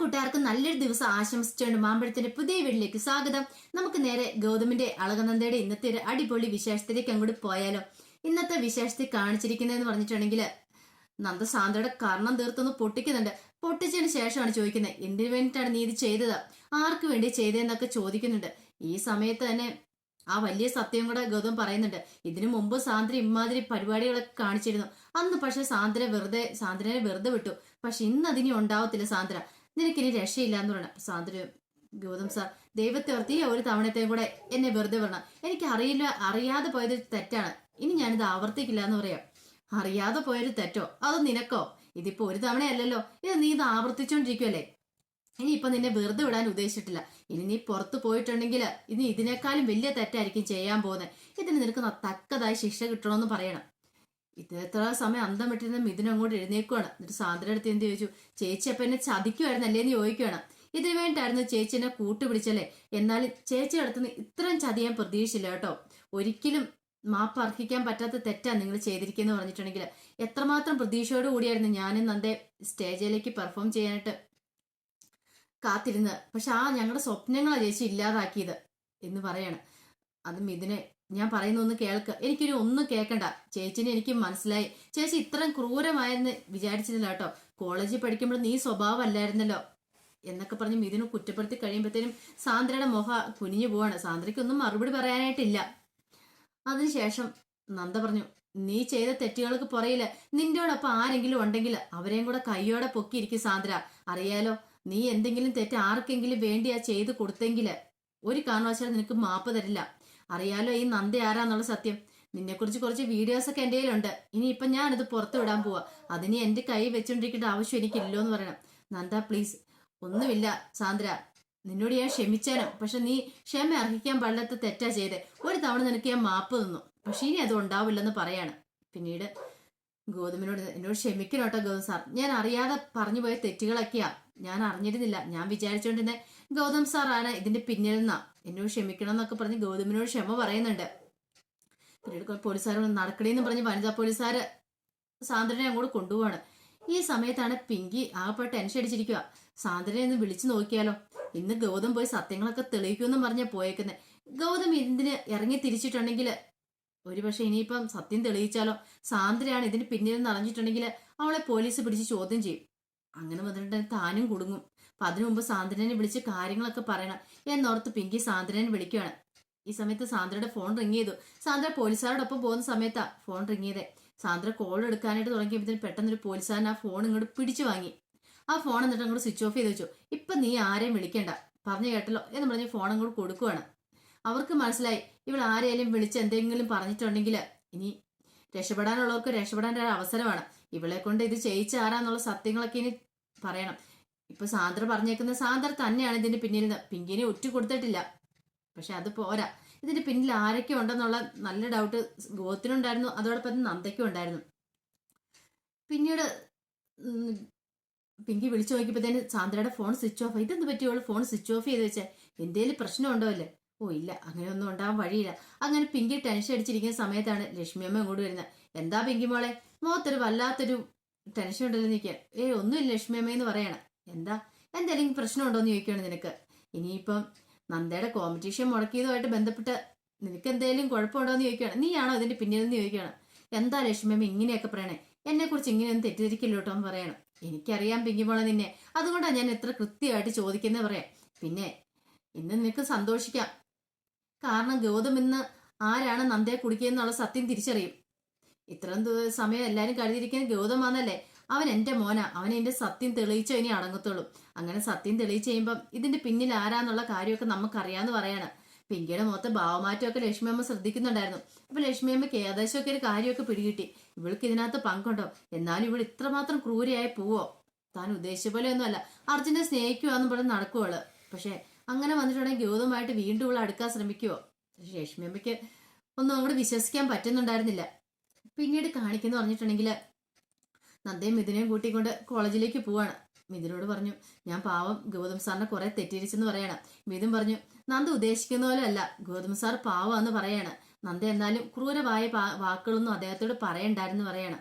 കൂട്ടുകാർക്ക് നല്ലൊരു ദിവസം ആശംസിച്ചുകൊണ്ട് മാമ്പഴത്തിന്റെ പുതിയ വീട്ടിലേക്ക് സ്വാഗതം. നമുക്ക് നേരെ ഗൗതമിന്റെ അളകനന്ദയുടെ ഇന്നത്തെ ഒരു അടിപൊളി വിശേഷത്തിലേക്ക് അങ്ങോട്ട് പോയാലോ. ഇന്നത്തെ വിശേഷത്തിൽ കാണിച്ചിരിക്കുന്നതെന്ന് പറഞ്ഞിട്ടുണ്ടെങ്കിൽ നന്ദ സാന്ദ്രയുടെ കർണം തീർത്തൊന്ന് പൊട്ടിക്കുന്നുണ്ട്. പൊട്ടിച്ചതിന് ശേഷമാണ് ചോദിക്കുന്നത് എന്തിനു വേണ്ടിയിട്ടാണ് നീ ഇത് ചെയ്തത്? ആർക്ക് വേണ്ടി ചെയ്തതെന്നൊക്കെ ചോദിക്കുന്നുണ്ട്. ഈ സമയത്ത് തന്നെ ആ വലിയ സത്യം കൂടെ ഗൗതം പറയുന്നുണ്ട്. ഇതിനു മുമ്പ് സാന്ദ്ര ഇമാതിരി പരിപാടികളൊക്കെ കാണിച്ചിരുന്നു. അന്ന് പക്ഷെ സാന്ദ്ര വെറുതെ സാന്ദ്രനെ വെറുതെ വിട്ടു. പക്ഷെ ഇന്ന് അതിനി ഉണ്ടാവത്തില്ല സാന്ദ്ര. നിനക്കിനി രക്ഷയില്ല എന്ന് പറയണം. സാന്ദ്ര ഗൗതം സാർ ദൈവത്തെ ഓർത്തി ഒരു തവണത്തെയും കൂടെ എന്നെ വെറുതെ പറയണം എനിക്ക് അറിയില്ല അറിയാതെ പോയത് തെറ്റാണ്. ഇനി ഞാനിത് ആവർത്തിക്കില്ല എന്ന് പറയാം. അറിയാതെ പോയൊരു തെറ്റോ? അത് നിനക്കോ? ഇതിപ്പോ ഒരു തവണയല്ലല്ലോ. ഇത് നീ ഇത് ആവർത്തിച്ചോണ്ടിരിക്കുവല്ലേ? ഇനി ഇപ്പൊ നിന്നെ വെറുതെ വിടാൻ ഉദ്ദേശിച്ചിട്ടില്ല. ഇനി നീ പുറത്തു പോയിട്ടുണ്ടെങ്കിൽ ഇനി ഇതിനേക്കാളും വലിയ തെറ്റായിരിക്കും ചെയ്യാൻ പോകുന്നത്. ഇതിന് നിനക്ക് തക്കതായി ശിക്ഷ കിട്ടണമെന്ന് പറയണം. ഇത് സമയം അന്തം വിട്ടിരുന്ന മിഥുൻ അങ്ങോട്ട് എഴുന്നേക്കുവാണ് എന്നിട്ട് സാന്ദ്ര അടുത്ത് എന്ത് ചോദിച്ചു? ചേച്ചി അപ്പൊ എന്നെ ചതിക്കുമായിരുന്നല്ലേ എന്ന് ചോദിക്കുകയാണ് ഇതിനു വേണ്ടിയിട്ടായിരുന്നു ചേച്ചി എന്നെ കൂട്ടുപിടിച്ചല്ലേ? എന്നാലും ചേച്ചി അടുത്തുനിന്ന് ഇത്രയും ചതിയാൻ പ്രതീക്ഷിച്ചില്ല കേട്ടോ. ഒരിക്കലും മാപ്പ് അർഹിക്കാൻ പറ്റാത്ത തെറ്റാണ് നിങ്ങൾ ചെയ്തിരിക്കുന്നത് പറഞ്ഞിട്ടുണ്ടെങ്കിൽ. എത്രമാത്രം പ്രതീക്ഷയോട് കൂടിയായിരുന്നു ഞാനും നന്ദേ സ്റ്റേജിലേക്ക് പെർഫോം ചെയ്യാനായിട്ട് കാത്തിരുന്നത്. പക്ഷെ ആ ഞങ്ങളുടെ സ്വപ്നങ്ങളാണ് ചേച്ചി ഇല്ലാതാക്കിയത് എന്ന് പറയാണ്. അത് മിഥുനെ ഞാൻ പറയുന്ന ഒന്ന് കേൾക്ക്. എനിക്കൊരു ഒന്നും കേൾക്കണ്ട ചേച്ചിനെ എനിക്ക് മനസ്സിലായി. ചേച്ചി ഇത്രയും ക്രൂരമായെന്ന് വിചാരിച്ചില്ല കേട്ടോ. കോളേജിൽ പഠിക്കുമ്പോൾ നീ സ്വഭാവമല്ലായിരുന്നല്ലോ. എന്നൊക്കെ പറഞ്ഞ് മിഥുനെ കുറ്റപ്പെടുത്തി കഴിയുമ്പോഴത്തേനും സാന്ദ്രയുടെ മുഖ കുനിഞ്ഞു പോവാണ്. സാന്ദ്രയ്ക്കൊന്നും മറുപടി പറയാനായിട്ടില്ല. അതിനുശേഷം നന്ദ പറഞ്ഞു നീ ചെയ്ത തെറ്റുകൾക്ക് പുറയില്ല നിന്റോടൊപ്പം ആരെങ്കിലും ഉണ്ടെങ്കിൽ അവരെയും കൂടെ കൈയോടെ പൊക്കിയിരിക്കും സാന്ദ്ര. അറിയാലോ നീ എന്തെങ്കിലും തെറ്റ് ആർക്കെങ്കിലും വേണ്ടിയാ ചെയ്ത് കൊടുത്തെങ്കിൽ ഒരു കാരണവശാലും നിനക്ക് മാപ്പ് തരില്ല. അറിയാലോ ഈ നന്ദി ആരാന്നുള്ള സത്യം. നിന്നെക്കുറിച്ച് കുറച്ച് വീഡിയോസ് ഒക്കെ എന്റെ കയ്യിലുണ്ട്. ഞാൻ അത് പുറത്തു വിടാൻ പോവാ. അതിനി എന്റെ കൈ വെച്ചോണ്ടിരിക്കേണ്ട ആവശ്യം എനിക്കില്ലോ എന്ന് പറയണം. നന്ദ പ്ലീസ് ഒന്നുമില്ല സാന്ദ്ര. നിന്നോട് ഞാൻ ക്ഷമിച്ചാനോ. പക്ഷെ നീ ക്ഷമ അർഹിക്കാൻ പാടില്ലാത്ത തെറ്റാ ചെയ്തേ. ഒരു തവണ നിനക്ക് ഞാൻ മാപ്പ് തന്നു. പക്ഷെ ഇനി അത് ഉണ്ടാവില്ലെന്ന് പറയാണ്. പിന്നീട് ഗൗതമിനോട് എന്നോട് ക്ഷമിക്കണോട്ടോ ഗൗതം സാർ. ഞാൻ അറിയാതെ പറഞ്ഞു പോയ തെറ്റുകളൊക്കെയാ. ഞാൻ അറിഞ്ഞിരുന്നില്ല. ഞാൻ വിചാരിച്ചോണ്ടിരുന്നെ ഗൗതം സാറാണ് ഇതിന്റെ പിന്നിൽ നിന്നാ. എന്നോട് ക്ഷമിക്കണം എന്നൊക്കെ പറഞ്ഞ് ഗൗതമിനോട് ക്ഷമ പറയുന്നുണ്ട്. പിന്നീട് പോലീസുകാർ നടക്കണേന്ന് പറഞ്ഞ് വനിതാ പോലീസുകാര് സാന്ദ്രനെ അങ്ങോട്ട് കൊണ്ടുപോവാണ്. ഈ സമയത്താണ് പിങ്കി ആകെ ടെൻഷൻ അടിച്ചിരിക്കുക സാന്ദ്രനെ ഒന്ന് വിളിച്ചു നോക്കിയാലോ? ഇന്ന് ഗൗതം പോയി സത്യങ്ങളൊക്കെ തെളിയിക്കുമെന്നും പറഞ്ഞ പോയേക്കുന്നത് ഗൗതം ഇതിന് ഇറങ്ങി തിരിച്ചിട്ടുണ്ടെങ്കിൽ ഒരുപക്ഷെ ഇനിയിപ്പം സത്യം തെളിയിച്ചാലോ? സാന്ദ്രയാണ് ഇതിന് പിന്നിൽ നിന്ന് അറിഞ്ഞിട്ടുണ്ടെങ്കിൽ അവളെ പോലീസ് പിടിച്ച് ചോദ്യം ചെയ്യും. അങ്ങനെ വന്നിട്ടുണ്ടെങ്കിൽ താനും കുടുങ്ങും. അപ്പൊ അതിനു മുമ്പ് സാന്ദ്രനെ വിളിച്ച് കാര്യങ്ങളൊക്കെ പറയണം എന്നോർത്ത് പിങ്കി സാന്ദ്രനെ വിളിക്കുകയാണ് ഈ സമയത്ത് സാന്ദ്രയുടെ ഫോൺ റിങ് ചെയ്തു. സാന്ദ്ര പോലീസുകാരോടൊപ്പം പോകുന്ന സമയത്താ ഫോൺ റിങ് ചെയ്തേ. സാന്ദ്ര കോൾ എടുക്കാനായിട്ട് തുടങ്ങിയപ്പോഴത്തേന് പെട്ടെന്ന് ഒരു പോലീസുകാരൻ ആ ഫോൺ ഇങ്ങോട്ട് പിടിച്ചു വാങ്ങി. ആ ഫോൺ എന്നിട്ട് അങ്ങോട്ട് സ്വിച്ച് ഓഫ് ചെയ്ത് വെച്ചു. ഇപ്പൊ നീ ആരെയും വിളിക്കേണ്ട. പറഞ്ഞു കേട്ടല്ലോ എന്ന് പറഞ്ഞ് ഫോൺ അങ്ങോട്ട് കൊടുക്കുകയാണ് അവർക്ക് മനസ്സിലായി. ഇവൾ ആരെയും വിളിച്ച് എന്തെങ്കിലും പറഞ്ഞിട്ടുണ്ടെങ്കിൽ ഇനി രക്ഷപ്പെടാനുള്ളവർക്ക് രക്ഷപ്പെടാൻ ഒരു അവസരമാണ്. ഇവളെ കൊണ്ട് ഇത് ചെയ്യിച്ചാറാന്നുള്ള സത്യങ്ങളൊക്കെ ഇനി പറയണം. ഇപ്പൊ സാന്ദ്ര പറഞ്ഞേക്കുന്ന സാന്ദ്ര തന്നെയാണ് ഇതിന്റെ പിന്നിൽ പിങ്കിനെ ഒറ്റ കൊടുത്തിട്ടില്ല. പക്ഷെ അത് പോരാ. ഇതിന്റെ പിന്നിൽ ആരൊക്കെ ഉണ്ടെന്നുള്ള നല്ല ഡൗട്ട് ഗോത്തിനുണ്ടായിരുന്നു. അതോടൊപ്പം നന്ദയ്ക്കും ഉണ്ടായിരുന്നു. പിന്നീട് പിങ്കി വിളിച്ചു നോക്കിയപ്പോഴത്തേന് സാന്ദ്രയുടെ ഫോൺ സ്വിച്ച് ഓഫ് ഇതെന്ത് പറ്റിയോളൂ ഫോൺ സ്വിച്ച് ഓഫ് ചെയ്ത് വെച്ചാൽ എന്തേലും പ്രശ്നമുണ്ടോ അല്ലേ? ഓ ഇല്ല. അങ്ങനെയൊന്നും ഉണ്ടാവാൻ വഴിയില്ല. അങ്ങനെ പിങ്കി ടെൻഷൻ അടിച്ചിരിക്കുന്ന സമയത്താണ് ലക്ഷ്മി അമ്മ ഇങ്ങോട്ട് വരുന്നത്. എന്താ പിങ്കി മോളെ? മുഖത്തൊരു വല്ലാത്തൊരു ടെൻഷൻ ഉണ്ടല്ലോ നിൽക്കുക ഏ ഒന്നുമില്ല ലക്ഷ്മി അമ്മ എന്ന് പറയണം. എന്താ? എന്തെങ്കിലും പ്രശ്നമുണ്ടോയെന്ന് ചോദിക്കുകയാണ് നിനക്ക്. ഇനിയിപ്പം നന്ദയുടെ കോമ്പറ്റീഷൻ മുടക്കിയതുമായിട്ട് ബന്ധപ്പെട്ട് നിനക്ക് എന്തെങ്കിലും കുഴപ്പമുണ്ടോ എന്ന് ചോദിക്കുകയാണ്. നീയാണോ ഇതിന്റെ പിന്നിൽ നിന്ന് ചോദിക്കുകയാണ്. എന്താ ലക്ഷ്മി അമ്മ ഇങ്ങനെയൊക്കെ പറയണേ? എന്നെ കുറിച്ച് ഇങ്ങനെയൊന്നും തെറ്റിദ്ധരിക്കില്ല കേട്ടോ എന്ന് പറയണം. എനിക്കറിയാം പിങ്കിമോളെ നിന്നെ. അതുകൊണ്ടാണ് ഞാൻ എത്ര കൃത്യമായിട്ട് ചോദിക്കുന്നത് പറയാം. പിന്നെ ഇന്ന് നിനക്ക് സന്തോഷിക്കാം. കാരണം ഗൗതം ഇന്ന് ആരാണ് നന്ദയെ കുടിക്കുന്നതെന്നുള്ള സത്യം തിരിച്ചറിയും. ഇത്രയും സമയം എല്ലാവരും കരുതിയിരിക്കുന്നത് ഗൗതം വന്നല്ലേ അവൻ എന്റെ മോന അവൻ എന്റെ സത്യം തെളിയിച്ചോ ഇനി അടങ്ങത്തുള്ളൂ. അങ്ങനെ സത്യം തെളിയിച്ച് കഴിയുമ്പം ഇതിന്റെ പിന്നിൽ ആരാന്നുള്ള കാര്യമൊക്കെ നമുക്കറിയാന്ന് പറയാണ്. പിങ്കിയുടെ മുഖത്ത് ഭാവമാറ്റമൊക്കെ ലക്ഷ്മിയമ്മ ശ്രദ്ധിക്കുന്നുണ്ടായിരുന്നു. അപ്പൊ ലക്ഷ്മിയമ്മയ്ക്ക് ഏകദേശമൊക്കെ ഒരു കാര്യമൊക്കെ പിടികിട്ടി. ഇവൾക്ക് ഇതിനകത്ത് പങ്കുണ്ടോ? എന്നാലും ഇവൾ ഇത്രമാത്രം ക്രൂരയായി പോവോ? താൻ ഉദ്ദേശിച്ച പോലെ ഒന്നുമല്ല. അർജുനെ സ്നേഹിക്കുവാന്നും പറഞ്ഞ് നടക്കുവൾ പക്ഷെ അങ്ങനെ വന്നിട്ടുണ്ടെങ്കിൽ ഗൗതമായിട്ട് വീണ്ടും ഇവൾ അടുക്കാൻ ശ്രമിക്കുവോ? ലക്ഷ്മിയമ്മയ്ക്ക് ഒന്നും അങ്ങോട്ട് വിശ്വസിക്കാൻ പറ്റുന്നുണ്ടായിരുന്നില്ല. പിന്നീട് കാണിക്കുന്നു പറഞ്ഞിട്ടുണ്ടെങ്കിൽ നന്ദയും മിഥുനെയും കൂട്ടിക്കൊണ്ട് കോളേജിലേക്ക് പോവാണ്. മിഥുനോട് പറഞ്ഞു ഞാൻ പാവം ഗൗതം സാറിനെ കുറെ തെറ്റിരിച്ചെന്ന് പറയണം. മിഥുൻ പറഞ്ഞു നന്ദ ഉദ്ദേശിക്കുന്ന പോലെ അല്ല ഗൗതം സാർ പാവാന്ന് പറയാണ്. നന്ദ എന്നാലും ക്രൂരമായ വാക്കുകളൊന്നും അദ്ദേഹത്തോട് പറയണ്ടായിരുന്നു പറയണം.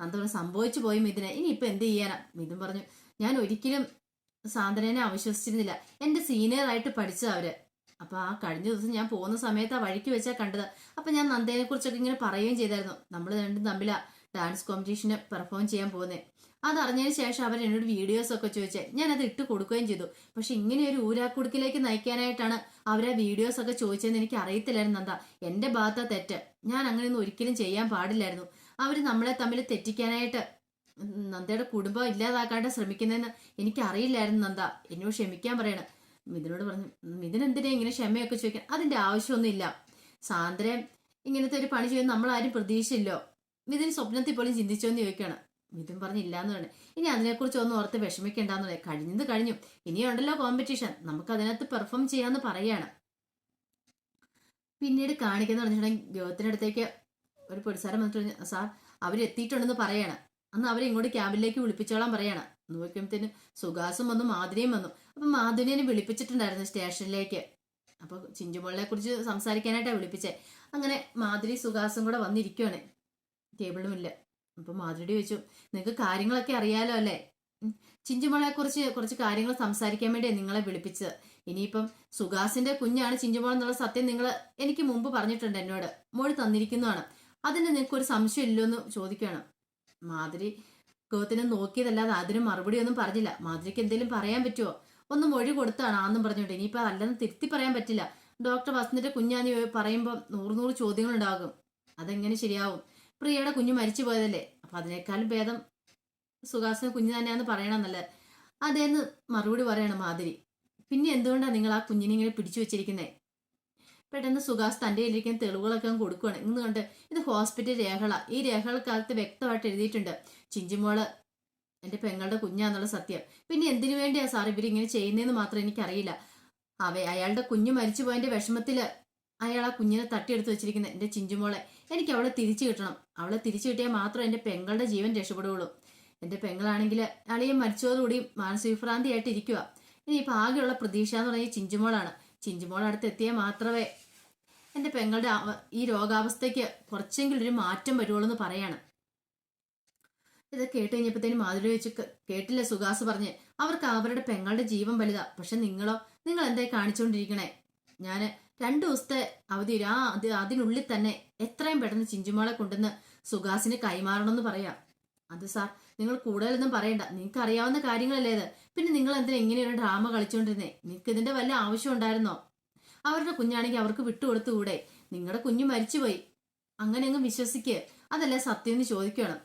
നന്ദ പറഞ്ഞു സംഭവിച്ചു പോയി മിഥുനെ ഇനി ഇപ്പൊ എന്ത് ചെയ്യാനാ? മിഥുൻ പറഞ്ഞു ഞാൻ ഒരിക്കലും സാന്ദ്രനെ അവിശ്വസിച്ചിരുന്നില്ല. എന്റെ സീനിയർ ആയിട്ട് പഠിച്ചത് അവർ. അപ്പൊ ആ കഴിഞ്ഞ ദിവസം ഞാൻ പോകുന്ന സമയത്ത് ആ വഴിക്ക് വെച്ചാ കണ്ടത്. അപ്പൊ ഞാൻ നന്ദയെ കുറിച്ചൊക്കെ ഇങ്ങനെ പറയുകയും ചെയ്തായിരുന്നു. നമ്മൾ രണ്ടും തമ്മിലാ ഡാൻസ് കോമ്പറ്റീഷന് പെർഫോം ചെയ്യാൻ പോകുന്നത് അതറിഞ്ഞതിന് ശേഷം അവർ എന്നോട് വീഡിയോസ് ഒക്കെ ചോദിച്ചേ ഞാൻ അത് ഇട്ട് കൊടുക്കുകയും ചെയ്തു. പക്ഷെ ഇങ്ങനെ ഒരു ഊരാക്കുടുക്കിലേക്ക് നയിക്കാനായിട്ടാണ് അവർ ആ വീഡിയോസ് ഒക്കെ ചോദിച്ചതെന്ന് എനിക്ക് അറിയത്തില്ലായിരുന്നു. എന്താ എന്റെ ഭാഗത്ത തെറ്റ്. ഞാൻ അങ്ങനെയൊന്നും ഒരിക്കലും ചെയ്യാൻ പാടില്ലായിരുന്നു. അവർ നമ്മളെ തമ്മിൽ തെറ്റിക്കാനായിട്ട് നന്ദയുടെ കുടുംബം ഇല്ലാതാക്കാണ്ട് ശ്രമിക്കുന്നതെന്ന് എനിക്ക് അറിയില്ലായിരുന്നു നന്ദ. എന്നോട് ക്ഷമിക്കാൻ പറയണം. മിഥുനോട് പറഞ്ഞു മിഥുൻ എന്തിനാ ഇങ്ങനെ ക്ഷമയൊക്കെ ചോദിക്കാൻ? അതിന്റെ ആവശ്യമൊന്നുമില്ല. സാന്ദ്രൻ ഇങ്ങനത്തെ ഒരു പണി ചെയ്യുന്ന നമ്മളാരും പ്രതീക്ഷയില്ലോ മിഥുൻ സ്വപ്നത്തിൽ പോലും ചിന്തിച്ചോന്ന് ചോദിക്കുകയാണ്. മിഥുൻ പറഞ്ഞില്ല എന്ന് പറഞ്ഞു ഇനി അതിനെക്കുറിച്ച് ഒന്നും ഓർത്ത് വിഷമിക്കേണ്ടെന്ന് പറയാം കഴിഞ്ഞത് കഴിഞ്ഞു. ഇനിയുണ്ടല്ലോ കോമ്പറ്റീഷൻ നമുക്ക് അതിനകത്ത് പെർഫോം ചെയ്യാന്ന് പറയാണ്. പിന്നീട് കാണിക്കുന്ന പറഞ്ഞിട്ടുണ്ടെങ്കിൽ അടുത്തേക്ക് ഒരു പൊടിസാരം വന്നിട്ട് സാർ അവരെത്തിയിട്ടുണ്ടെന്ന് പറയാണ്. അന്ന് അവരെ ഇങ്ങോട്ട് ക്യാബിലേക്ക് വിളിപ്പിച്ചോളാൻ പറയാണ്. നോക്കുമ്പോഴത്തേന് സുഹാസും വന്നു മാധുരിയും വന്നു. അപ്പൊ മാധുരിനെ വിളിപ്പിച്ചിട്ടുണ്ടായിരുന്നു സ്റ്റേഷനിലേക്ക്. അപ്പോൾ ചിഞ്ചുമോളിനെ കുറിച്ച് സംസാരിക്കാനായിട്ടാണ് വിളിപ്പിച്ചേ. അങ്ങനെ മാധുരി സുഹാസും കൂടെ വന്നിരിക്കുവാണ്. ടേബിളുമില്ല അപ്പൊ മാധുരി ചോദിച്ചു നിങ്ങൾക്ക് കാര്യങ്ങളൊക്കെ അറിയാലോ അല്ലേ. ചിഞ്ചുമോളെ കുറിച്ച് കുറച്ച് കാര്യങ്ങൾ സംസാരിക്കാൻ വേണ്ടിയാണ് നിങ്ങളെ വിളിപ്പിച്ചത്. ഇനിയിപ്പം സുഹാസിന്റെ കുഞ്ഞാണ് ചിഞ്ചുമോൾ എന്നുള്ള സത്യം നിങ്ങൾ എനിക്ക് മുമ്പ് പറഞ്ഞിട്ടുണ്ട് എന്നോട്. മൊഴി തന്നിരിക്കുന്നതാണ് അതിന് നിങ്ങൾക്ക് ഒരു സംശയം ഇല്ലെന്ന് ചോദിക്കുകയാണ്. മാധുരി ഗോത്തിനെ നോക്കിയതല്ലാതെ അതിന് മറുപടി ഒന്നും പറഞ്ഞില്ല. മാധുരിക്ക് എന്തെങ്കിലും പറയാൻ പറ്റുമോ ഒന്ന് മൊഴി കൊടുത്താണ് ആന്നും പറഞ്ഞോണ്ട് ഇനിയിപ്പോ അല്ലെന്ന് തിരുത്തി പറയാൻ പറ്റില്ല. ഡോക്ടർ വസന്തിന്റെ കുഞ്ഞാന്ന് പറയുമ്പോൾ നൂറ് നൂറ് ചോദ്യങ്ങൾ ഉണ്ടാകും അതെങ്ങനെ ശരിയാവും? പ്രിയയുടെ കുഞ്ഞ് മരിച്ചു പോയതല്ലേ? അപ്പൊ അതിനേക്കാളും ഭേദം സുഹാസിന് കുഞ്ഞ് തന്നെയാന്ന് പറയണമെന്നല്ലേ അതേന്ന് മറുപടി പറയണം മാധുരി. പിന്നെ എന്തുകൊണ്ടാണ് നിങ്ങൾ ആ കുഞ്ഞിനെ ഇങ്ങനെ പിടിച്ചു വെച്ചിരിക്കുന്നത് പെട്ടെന്ന് സുഹാസ് തന്റെ കയ്യിലിരിക്കുന്ന തെളിവുകളൊക്കെ കൊടുക്കുകയാണ് ഇന്ന് കണ്ട് ഇത് ഹോസ്പിറ്റൽ രേഖകളാ. ഈ രേഖകൾക്കകത്ത് വ്യക്തമായിട്ട് എഴുതിയിട്ടുണ്ട്. ചിഞ്ചുമോൾ എന്റെ പെങ്ങളുടെ കുഞ്ഞാന്നുള്ള സത്യം. പിന്നെ എന്തിനു വേണ്ടിയാ സാർ ഇവരിങ്ങനെ ചെയ്യുന്നതെന്ന് മാത്രം എനിക്കറിയില്ല. അവ അയാളുടെ കുഞ്ഞ് മരിച്ചു പോയതിന്റെ വിഷമത്തിൽ അയാൾ ആ കുഞ്ഞിനെ തട്ടിയെടുത്ത് വെച്ചിരിക്കുന്നത് എന്റെ ചിഞ്ചുമോളെ എനിക്ക് അവളെ തിരിച്ചു കിട്ടണം. അവളെ തിരിച്ചു കിട്ടിയാൽ മാത്രം എന്റെ പെങ്ങളുടെ ജീവൻ രക്ഷപ്പെടുകയുള്ളൂ. എന്റെ പെങ്ങളാണെങ്കിൽ അളിയൻ മരിച്ചതോടുകൂടി മാനസികഭ്രാന്തിയായിട്ട് ഇരിക്കുക ഇപ്പം ആകെയുള്ള പ്രതീക്ഷ എന്ന് പറഞ്ഞാൽ ചിഞ്ചുമോളാണ് ചിഞ്ചുമോൾ അടുത്ത് എത്തിയാൽ മാത്രമേ എന്റെ പെങ്ങളുടെ ഈ രോഗാവസ്ഥയ്ക്ക് കുറച്ചെങ്കിലും ഒരു മാറ്റം വരുവുള്ളൂ എന്ന് പറയാണ്. ഇത് കേട്ട് കഴിഞ്ഞപ്പോഴത്തേനും മാധുരി വെച്ച് കേട്ടില്ല സുഹാസ് പറഞ്ഞ്. അവർക്ക് അവരുടെ പെങ്ങളുടെ ജീവൻ വലുതാ. പക്ഷെ നിങ്ങളോ? നിങ്ങൾ എന്തായി കാണിച്ചുകൊണ്ടിരിക്കണേ? ഞാൻ രണ്ടു ദിവസത്തെ അവധി ആ അത് അതിനുള്ളിൽ തന്നെ എത്രയും പെട്ടെന്ന് ചിഞ്ചുമോളെ കൊണ്ടുവന്ന് കൈമാറണം എന്ന് പറയാം. അത് സാർ നിങ്ങൾ കൂടുതലൊന്നും പറയണ്ട. നിങ്ങൾക്ക് അറിയാവുന്ന കാര്യങ്ങളല്ലേ പിന്നെ നിങ്ങൾ എന്തിനാ ഇങ്ങനെയൊരു ഡ്രാമ കളിച്ചുകൊണ്ടിരുന്നേ നിങ്ങൾക്ക് ഇതിന്റെ വല്ല ആവശ്യം ഉണ്ടായിരുന്നോ? അവരുടെ കുഞ്ഞാണെങ്കിൽ അവർക്ക് വിട്ടുകൊടുത്തുകൂടെ? നിങ്ങളുടെ കുഞ്ഞു മരിച്ചുപോയി. അങ്ങനെ അങ്ങ് വിശ്വസിക്ക്. അതല്ല സത്യം എന്ന് ചോദിക്കണം.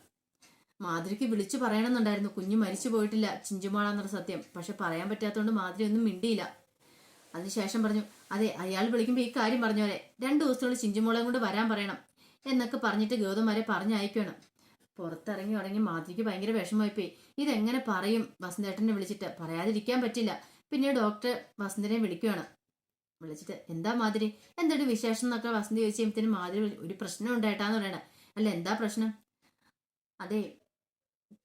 മാതിരിക്ക് വിളിച്ചു പറയണമെന്നുണ്ടായിരുന്നു. കുഞ്ഞു മരിച്ചു പോയിട്ടില്ല. ചിഞ്ചുമാളാന്നൊരു സത്യം. പക്ഷെ പറയാൻ പറ്റാത്തതുകൊണ്ട് മാതിരി ഒന്നും മിണ്ടിയില്ല. അതിനുശേഷം പറഞ്ഞു അതെ അയാൾ വിളിക്കുമ്പോൾ ഈ കാര്യം പറഞ്ഞവരെ രണ്ടു ദിവസത്തിനുള്ളിൽ ചിഞ്ചുമോളെ കൊണ്ട് വരാൻ പറയണം എന്നൊക്കെ പറഞ്ഞിട്ട് ഗൗതമരെ പറഞ്ഞയക്കണം പുറത്തിറങ്ങി തുടങ്ങി മാധവിക്ക് ഭയങ്കര വിഷമമായിപ്പോയി. ഇതെങ്ങനെ പറയും? വസന്തേട്ടനെ വിളിച്ചിട്ട്. പറയാതിരിക്കാൻ പറ്റില്ല. പിന്നെ ഡോക്ടർ വസന്തനെ വിളിക്കുകയാണ്. വിളിച്ചിട്ട് എന്താ മാതിരി എന്തൊരു വിശേഷം എന്നൊക്കെ വസന്തി ചോദിച്ചു കഴിയുമ്പത്തേനും മാതിരി ഒരു പ്രശ്നം ഉണ്ടായിട്ടാന്ന് പറയണേ. അല്ല എന്താ പ്രശ്നം? അതെ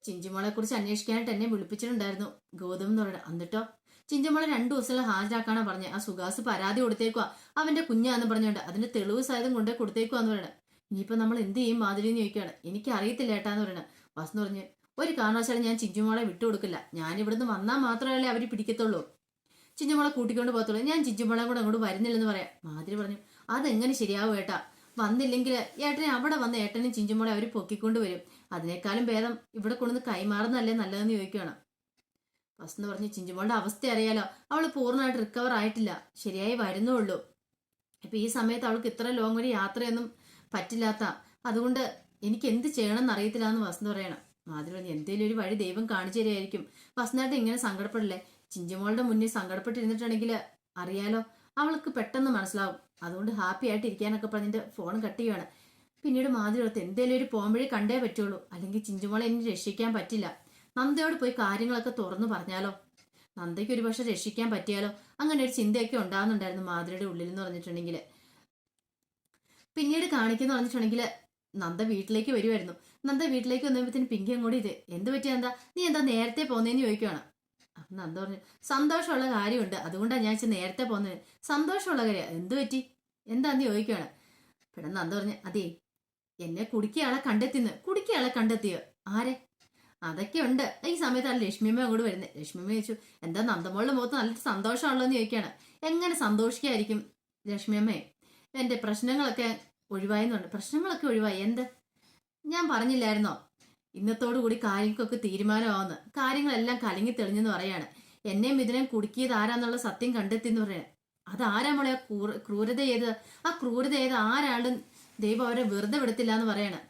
ചിഞ്ചുമോളെ കുറിച്ച് അന്വേഷിക്കാനായിട്ട് എന്നെ വിളിപ്പിച്ചിട്ടുണ്ടായിരുന്നു. ഗൗതം എന്ന് എന്നിട്ടോ? ചിഞ്ചുമോളെ രണ്ടു ദിവസം ഹാജരാക്കാണെന്ന് പറഞ്ഞു. ആ സുഗാസ് പരാതി കൊടുത്തേക്കുവാ. അവന്റെ കുഞ്ഞാന്ന് പറഞ്ഞോണ്ട് അതിന്റെ തെളിവ് സഹിതം കൊണ്ടേ കൊടുത്തേക്കുവാന്ന് പറയണ. ഇനിയിപ്പോ നമ്മൾ എന്ത് ചെയ്യും മാധുരി എന്ന് ചോദിക്കുകയാണ് എനിക്ക് അറിയത്തില്ല ഏട്ടാന്ന് പറയണ. വസന്ത് പറഞ്ഞ് ഒരു കാരണവശാലും ഞാൻ ചിഞ്ചുമോളെ വിട്ടുകൊടുക്കില്ല ഞാൻ ഇവിടുന്ന് വന്നാൽ മാത്രമല്ലേ അവർ പിടിക്കത്തുള്ളൂ. ചിഞ്ചുമോളെ കൂട്ടിക്കൊണ്ട് പോകത്തുള്ളൂ. ഞാൻ ചിഞ്ചുമോളെ കൂടെ അങ്ങോട്ട് വരുന്നില്ലെന്ന് പറയാം. മാധുരി പറഞ്ഞു അതെങ്ങനെ ശരിയാവും ഏട്ടാ? വന്നില്ലെങ്കിൽ ഏട്ടനെ അവിടെ വന്ന ഏട്ടനും ചിഞ്ചുമോളെ അവർ പൊക്കിക്കൊണ്ട് വരും. അതിനേക്കാളും ഭേദം ഇവിടെ കൊണ്ടുവന്ന് കൈമാറുന്നല്ലേ നല്ലതെന്ന് ചോദിക്കുകയാണ് വസന്ത് പറഞ്ഞ് ചിഞ്ചുമോളുടെ അവസ്ഥ അറിയാലോ. അവൾ പൂർണമായിട്ട് റിക്കവർ ആയിട്ടില്ല. ശരിയായി വരുന്നുള്ളൂ. ഇപ്പൊ ഈ സമയത്ത് അവൾക്ക് ഇത്ര ലോങ് ഒരു യാത്രയൊന്നും പറ്റില്ലാത്ത. അതുകൊണ്ട് എനിക്ക് എന്ത് ചെയ്യണം എന്ന് അറിയത്തില്ല എന്ന് വസന്ത് പറയണം. മാതിരി പറഞ്ഞു എന്തെങ്കിലും ഒരു വഴി ദൈവം കാണിച്ചു തരികയായിരിക്കും വസന്തായിട്ട് ഇങ്ങനെ സങ്കടപ്പെടില്ലേ? ചിഞ്ചുമോളുടെ മുന്നിൽ സങ്കടപ്പെട്ടിരുന്നിട്ടുണ്ടെങ്കിൽ അറിയാലോ അവൾക്ക് പെട്ടെന്ന് മനസ്സിലാവും. അതുകൊണ്ട് ഹാപ്പി ആയിട്ട് ഇരിക്കാനൊക്കെ പറഞ്ഞിട്ട് ഫോൺ കട്ട് ചെയ്യുകയാണ് പിന്നീട് മാതിരി എന്തേലും ഒരു പോംവഴി കണ്ടേ പറ്റുള്ളൂ. അല്ലെങ്കിൽ ചിഞ്ചുമോളെ ഇനി രക്ഷിക്കാൻ പറ്റില്ല. നന്ദയോട് പോയി കാര്യങ്ങളൊക്കെ തുറന്നു പറഞ്ഞാലോ? നന്ദയ്ക്ക് ഒരു പക്ഷെ രക്ഷിക്കാൻ പറ്റിയാലോ? അങ്ങനെ ഒരു ചിന്തയൊക്കെ ഉണ്ടാകുന്നുണ്ടായിരുന്നു മാതിരിയുടെ ഉള്ളിൽ എന്ന് പറഞ്ഞിട്ടുണ്ടെങ്കിൽ പിന്നീട് കാണിക്കുന്ന പറഞ്ഞിട്ടുണ്ടെങ്കിൽ നന്ദ വീട്ടിലേക്ക് വരുമായിരുന്നു നന്ദ വീട്ടിലേക്ക് വന്നപ്പോഴത്തേന് പിങ്കി അങ്ങോട്ട് ഇത് എന്ത് പറ്റിയ എന്താ നീ എന്താ നേരത്തെ പോന്നേന്ന് അപ്പൊ നന്ദ പറഞ്ഞു സന്തോഷമുള്ള കാര്യമുണ്ട്. അതുകൊണ്ടാണ് ഞാൻ നേരത്തെ പോന്നത് സന്തോഷമുള്ള കാര്യം? എന്ത് പറ്റി? എന്താന്ന് ചോദിക്കുവാണ്. പെട്ടെന്ന് നന്ദ പറഞ്ഞു അതേ എന്നെ കുടിക്കയാളെ കണ്ടെത്തിന്ന്. കുടിക്കയാളെ കണ്ടെത്തിയോ? ആരെ? അതൊക്കെ ഉണ്ട് ഈ സമയത്താണ് ലക്ഷ്മിയമ്മ അങ്ങോട്ട് വരുന്നത് ലക്ഷ്മിയമ്മ ചോദിച്ചു എന്താ നന്ദമോളുടെ മുഖത്ത് നല്ല സന്തോഷമാണല്ലോ എന്ന് ചോദിക്കുകയാണ്. എങ്ങനെ സന്തോഷിക്കായിരിക്കും ലക്ഷ്മിയമ്മേ? എന്റെ പ്രശ്നങ്ങളൊക്കെ ഒഴിവായെന്നുണ്ട്. പ്രശ്നങ്ങളൊക്കെ ഒഴിവായി? എന്ത്? ഞാൻ പറഞ്ഞില്ലായിരുന്നോ? ഇന്നത്തോടു കൂടി കാര്യങ്ങൾക്കൊക്കെ തീരുമാനമാവുന്നു കാര്യങ്ങളെല്ലാം കലങ്ങി തെളിഞ്ഞെന്ന് പറയാണ്. എന്നെയും ഇതിനെയും കുടുക്കിയത് ആരാന്നുള്ള സത്യം കണ്ടെത്തി എന്ന് പറയാണ് അതാരാ മോളെ ക്രൂരത ചെയ്ത് ആ ക്രൂരത ചെയ്ത് ആരാളും ദൈവം അവരെ വെറുതെ വിടത്തില്ല എന്ന് പറയാണ്.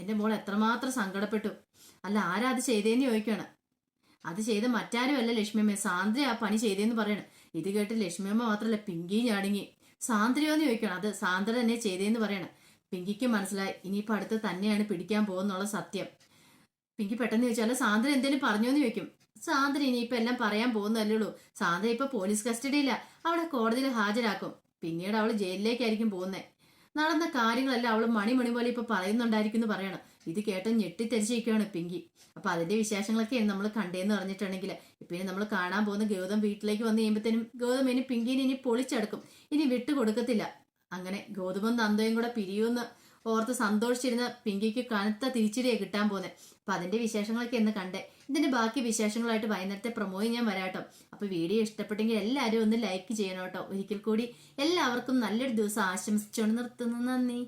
എന്റെ മോൾ എത്രമാത്രം സങ്കടപ്പെട്ടു. അല്ല ആരാ അത് ചെയ്തേന്ന് ചോദിക്കുകയാണ് അത് ചെയ്ത മറ്റാരുമല്ല ലക്ഷ്മിയമ്മ. സാന്ദ്ര ആ പണി ചെയ്തേന്ന് പറയണം. ഇത് കേട്ട് ലക്ഷ്മിയമ്മ മാത്രമല്ല പിങ്കി ഞാടിങ്ങി. സാന്ദ്രയോന്ന് ചോദിക്കണം. അത് സാന്ദ്ര തന്നെ ചെയ്തേന്ന് പറയണം. പിങ്കിക്ക് മനസ്സിലായി. ഇനിയിപ്പോ അടുത്ത് തന്നെയാണ് പിടിക്കാൻ പോകുന്നുള്ള സത്യം. പിങ്കി പെട്ടെന്ന് ചോദിച്ചാൽ സാന്ദ്ര എന്തേലും പറഞ്ഞോന്ന് ചോദിക്കും. സാന്ദ്ര ഇനിയിപ്പോ എല്ലാം പറയാൻ പോകുന്നല്ലേ ഉള്ളൂ. സാന്ദ്ര ഇപ്പൊ പോലീസ് കസ്റ്റഡിയില്ല അവളെ കോടതിയിൽ ഹാജരാക്കും. പിന്നീട് അവൾ ജയിലിലേക്കായിരിക്കും പോകുന്നത് നടന്ന കാര്യങ്ങളെല്ലാം അവൾ മണിമണി പോലെ ഇപ്പൊ പറയുന്നുണ്ടായിരിക്കും എന്ന് പറയണം. ഇത് കേട്ട് ഞെട്ടിത്തെരിച്ചിരിക്കുകയാണ് പിങ്കി. അപ്പൊ അതിന്റെ വിശേഷങ്ങളൊക്കെയാണ് നമ്മൾ കണ്ടേന്ന് പറഞ്ഞിട്ടുണ്ടെങ്കിൽ ഇനി നമ്മൾ കാണാൻ പോകുന്ന ഗൗതം വീട്ടിലേക്ക് വന്ന് കഴിയുമ്പോഴത്തേനും ഗൗതം ഇനി പിങ്കിനെ ഇനി പൊളിച്ചെടുക്കും. ഇനി വിട്ടുകൊടുക്കത്തില്ല അങ്ങനെ ഗൗതമും നന്ദയും കൂടെ പിരിയുമെന്ന് ഓർത്ത് സന്തോഷിച്ചിരുന്ന പിങ്കിക്ക് കനത്ത തിരിച്ചടിയെ കിട്ടാൻ പോകുന്നത് അപ്പൊ അതിന്റെ വിശേഷങ്ങളൊക്കെ എന്ന് കണ്ടേ. ഇതിന്റെ ബാക്കി വിശേഷങ്ങളായിട്ട് വൈകുന്നേരത്തെ പ്രൊമോയി ഞാൻ വരാട്ടോ. അപ്പൊ വീഡിയോ ഇഷ്ടപ്പെട്ടെങ്കിൽ എല്ലാവരും ഒന്ന് ലൈക്ക് ചെയ്യണം കേട്ടോ. ഒരിക്കൽ കൂടി എല്ലാവർക്കും നല്ലൊരു ദിവസം ആശംസിച്ചുകൊണ്ട് നിർത്തുന്നു. നന്ദി.